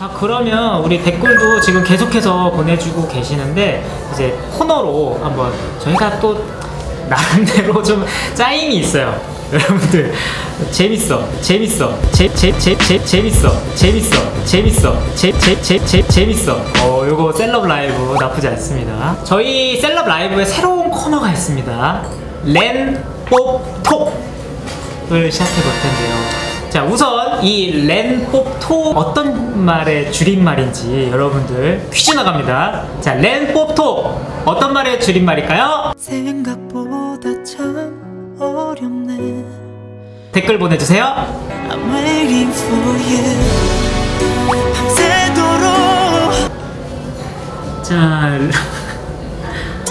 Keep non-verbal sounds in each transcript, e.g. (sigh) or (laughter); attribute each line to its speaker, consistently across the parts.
Speaker 1: 자 그러면 우리 댓글도 지금 계속해서 보내주고 계시는데 이제 코너로 한번 저희가 또 나름대로 (laughs) 좀 짜임이 있어요. (laughs) 여러분들 재밌어 재밌어 제제제제 재밌어 재밌어 재밌어 제제제 재밌어. 어 요거 셀럽 라이브 나쁘지 않습니다. 저희 셀럽 라이브에 새로운 코너가 있습니다. 렌뽀톡을 시작해 볼 텐데요 자 우선 이 렌법토 어떤 말의 줄임말인지 여러분들 퀴즈 나갑니다. 자 렌법토 어떤 말의 줄임말일까요?
Speaker 2: 생각보다 참 어렵네.
Speaker 1: 댓글 보내주세요.
Speaker 2: I'm waiting for you 밤새도록.
Speaker 1: 자 (laughs)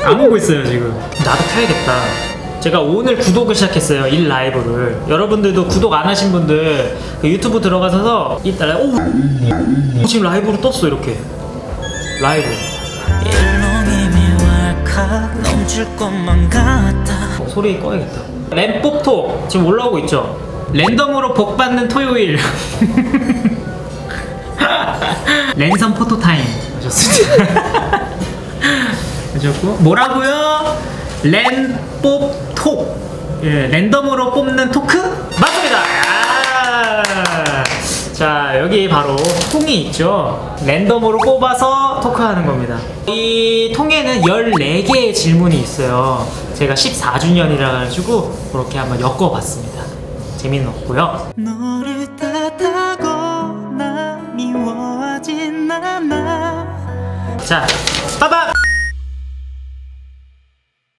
Speaker 1: 안 오고 있어요 지금. 나도 켜야겠다 제가 오늘 구독을 시작했어요 일 라이브를 여러분들도 구독 안 하신 분들 그 유튜브 들어가셔서 이따 오 지금 라이브로 떴어 이렇게 라이브 어, 소리 꺼야겠다. 램pop토 지금 올라오고 있죠. 랜덤으로 복 받는 토요일. (laughs) 랜선 포토 타임 하셨습니다. 하셨고 (laughs) 뭐라고요? 랜뽑토 예, 랜덤으로 뽑는 토크? 맞습니다. 아! 자 여기 바로 통이 있죠? 랜덤으로 뽑아서 토크하는 겁니다. 이 통에는 14개의 질문이 있어요. 제가 14주년이라 가지고 그렇게 한번 엮어봤습니다. 재미없고요.
Speaker 2: 미워하진 않아.
Speaker 1: 자 빠밤